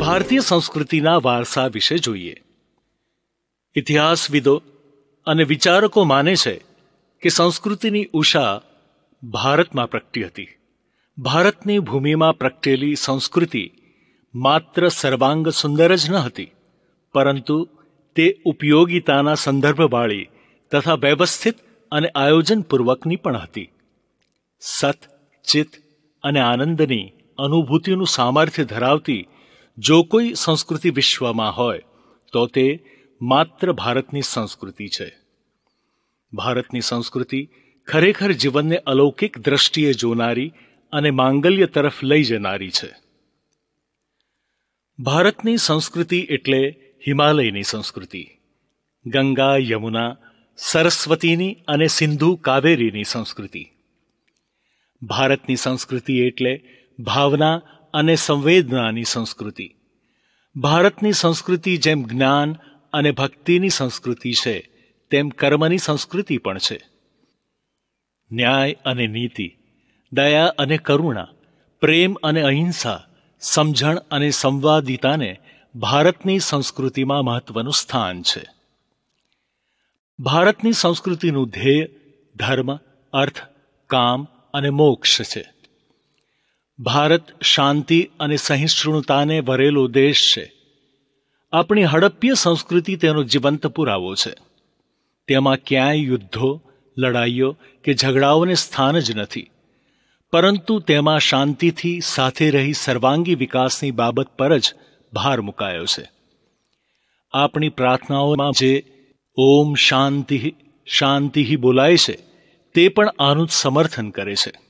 ભારતીય સંસ્કૃતિના વારસા વિશે જોઈએ. ઇતિહાસવિદો અને વિચારકો માને છે કે સંસ્કૃતિની ઉષા ભારતમાં પ્રગટી હતી. ભારતની ભૂમિમાં પ્રગટેલી સંસ્કૃતિ માત્ર સર્વાંગ સુંદર જ ન હતી, પરંતુ તે ઉપયોગિતાના સંદર્ભવાળી તથા વ્યવસ્થિત અને આયોજનપૂર્વકની પણ હતી. સત, ચિત્ત અને આનંદની અનુભૂતિનું સામર્થ્ય ધરાવતી જો કોઈ સંસ્કૃતિ વિશ્વમાં હોય, તો તે માત્ર ભારતની સંસ્કૃતિ છે. ભારતની સંસ્કૃતિ ખરેખર જીવનને અલૌકિક દ્રષ્ટિએ જોનારી અને માંગલ્ય તરફ લઈ જનારી છે. ભારતની સંસ્કૃતિ એટલે હિમાલયની સંસ્કૃતિ, ગંગા, યમુના, સરસ્વતીની અને સિંધુ કાવેરીની સંસ્કૃતિ. ભારતની સંસ્કૃતિ એટલે ભાવના અને સંવેદનાની સંસ્કૃતિ. ભારતની સંસ્કૃતિ જેમ જ્ઞાન અને ભક્તિની સંસ્કૃતિ છે, તેમ કર્મની સંસ્કૃતિ પણ છે. ન્યાય અને નીતિ, દયા અને કરુણા, પ્રેમ અને અહિંસા, સમજણ અને સંવાદિતાને ભારતની સંસ્કૃતિમાં મહત્વનું સ્થાન છે. ભારતની સંસ્કૃતિનું ધ્યેય ધર્મ, અર્થ, કામ અને મોક્ષ છે. ભારત શાંતિ અને સહિષ્ણુતાને ભરેલો દેશ છે. આપણી હડપ્પીય સંસ્કૃતિ તેનો જીવંત પુરાવો છે. તેમાં ક્યાંય યુદ્ધો, લડાઈઓ કે ઝઘડાઓને સ્થાન જ નથી. પરંતુ તેમાં શાંતિથી સાથે રહી સર્વાંગી વિકાસની બાબત પર જ ભાર મુકાયો છે. આપણી પ્રાર્થનાઓમાં જે ઓમ શાંતિ શાંતિ બોલાય છે, તે પણ આનું જ સમર્થન કરે છે.